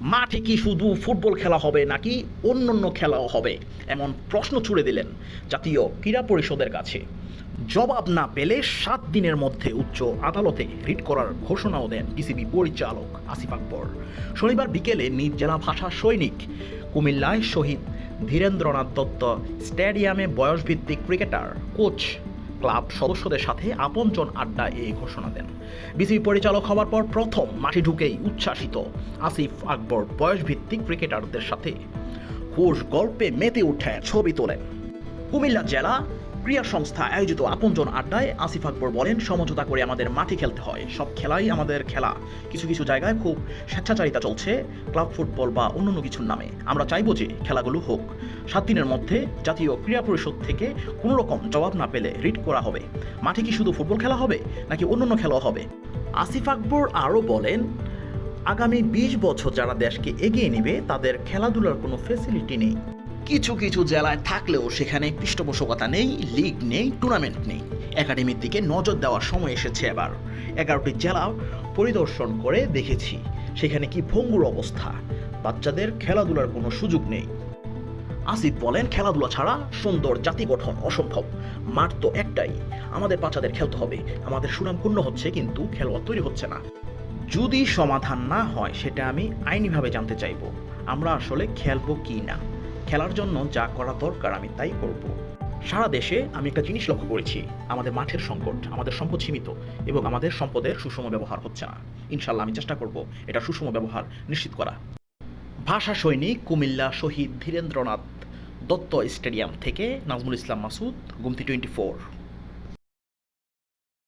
মাঠে কি শুধু ফুটবল খেলা হবে নাকি অন্য অন্য খেলাও হবে? এমন প্রশ্ন ছুড়ে দিলেন জাতীয় ক্রীড়া পরিষদের কাছে। জবাব না পেলে সাত দিনের মধ্যে উচ্চ আদালতে রিট করার ঘোষণাও দেন বিসিবি পরিচালক আসিফ আকবর। শনিবার বিকেলে নিজ জেলা ভাষা সৈনিক কুমিল্লায় শহীদ ধীরেন্দ্রনাথ দত্ত স্টেডিয়ামে বয়সভিত্তিক ক্রিকেটার, কোচ ক্লাব সদস্যদের সাথে আপনজন আড্ডা এই ঘোষণা দেন। বিসিবি পরিচালক হওয়ার পর প্রথম মাঠে ঢুকেই উচ্ছ্বাসিত আসিফ আকবর বয়সভিত্তিক ক্রিকেটারদের সাথে। ঘোষ গল্পে মেতে উঠে ছবি তোলেন। কুমিল্লা জেলা ক্রীড়া সংস্থা আয়োজিত আপনজন আড্ডায় আসিফ আকবর বলেন, সমঝোতা করে আমাদের মাঠে খেলতে হয়। সব খেলাই আমাদের খেলা। কিছু কিছু জায়গায় খুব স্বেচ্ছাচারিতা চলছে, ক্লাব ফুটবল বা অন্যান্য কিছুর নামে। আমরা চাইব যে খেলাগুলো হোক। সাত দিনের মধ্যে জাতীয় ক্রীড়া পরিষদ থেকে কোনো রকম জবাব না পেলে রিট করা হবে। মাঠে কি শুধু ফুটবল খেলা হবে, নাকি অন্যান্য খেলাও হবে? আসিফ আকবর আরও বলেন, আগামী বিশ বছর যারা দেশকে এগিয়ে নেবে, তাদের খেলাধুলার কোনো ফেসিলিটি নেই। কিছু কিছু জেলায় থাকলেও সেখানে পৃষ্ঠপোষকতা নেই, লিগ নেই টুর্নামেন্ট নেই। একাডেমির দিকে নজর দেওয়ার সময় এসেছে এবার। এগারোটি জেলা পরিদর্শন করে দেখেছি। সেখানে কি ভঙ্গুর অবস্থা? বাচ্চাদের খেলাধুলার কোনো সুযোগ নেই। আসিফ বলেন, খেলাধুলা ছাড়া সুন্দর জাতি গঠন অসম্ভব। মাঠ তো একটাই। আমাদের বাচ্চাদের খেলতে হবে। আমাদের সুনাম পূর্ণ হচ্ছে, কিন্তু খেলোয়াড় তৈরি হচ্ছে না। যদি সমাধান না হয়, সেটা আমি আইনিভাবে জানতে চাইব। আমরা আসলে খেলব কি না? খেলার জন্য যা করা দরকার আমি তাই করব। সারা দেশে আমি একটা জিনিস লক্ষ্য করেছি, আমাদের মাঠের সংকট, আমাদের সম্পদ সীমিত এবং আমাদের সম্পদের সুষম ব্যবহার হচ্ছে না। ইনশাল্লাহ আমি চেষ্টা করব এটা সুষম ব্যবহার নিশ্চিত করা। ভাষা সৈনিক কুমিল্লা শহীদ ধীরেন্দ্রনাথ দত্ত স্টেডিয়াম থেকে নাজমুল ইসলাম মাসুদ, গুমতি টোয়েন্টি ফোর।